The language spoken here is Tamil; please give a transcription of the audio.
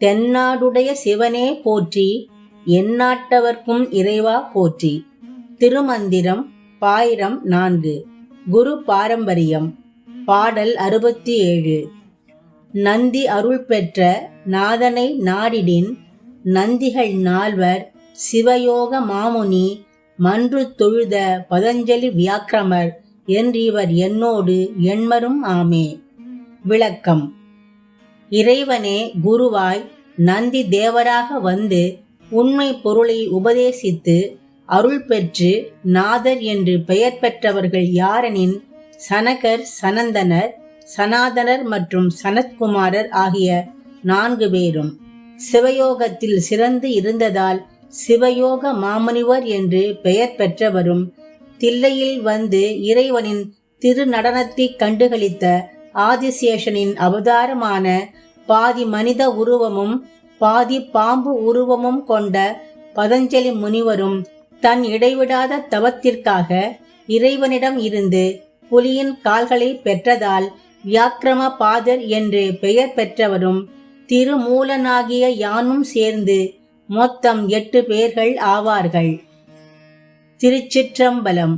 தென்னாடுடைய சிவனே போற்றி எந்நாட்டவர்க்கும் இறைவா போற்றி. திருமந்திரம் பாயிரம் நான்கு. குரு பாரம்பரியம். பாடல் அறுபத்தி ஏழு நந்தி அருள் பெற்ற நாதனை நாடிடின் நந்திகள் நால்வர் சிவயோக மாமுனி மன்று தொழுத பதஞ்சலி வியாக்கிரமர் என்றிவர் என்னோடு எண்மரும் ஆமே. விளக்கம். இறைவனே குருவாய் நந்தி தேவராக வந்து உண்மை பொருளை உபதேசித்து அருள் பெற்று நாதர் என்று பெயர் பெற்றவர்கள் யாரெனின் சனகர் சனந்தனர் சனாதனர் மற்றும் சனத்குமாரர் ஆகிய நான்கு பேரும். சிவயோகத்தில் சிறந்து இருந்ததால் சிவயோக மாமுனிவர் என்று பெயர் பெற்றவரும் தில்லையில் வந்து இறைவனின் திருநடனத்தை கண்டுகளித்த ஆதிசேஷனின் அவதாரமான பாதி மனித உருவமும் பாதி பாம்பு உருவமும் கொண்ட பதஞ்சலி முனிவரும் தன் இடைவிடாத தவத்திற்காக இறைவனிடம் இருந்து புலியின் கால்களை பெற்றதால் வியாக்கிரம பாதர் என்று பெயர் பெற்றவரும் திருமூலனாகிய யானும் சேர்ந்து மொத்தம் எட்டு பேர்கள் ஆவார்கள். திருச்சிற்றம்பலம்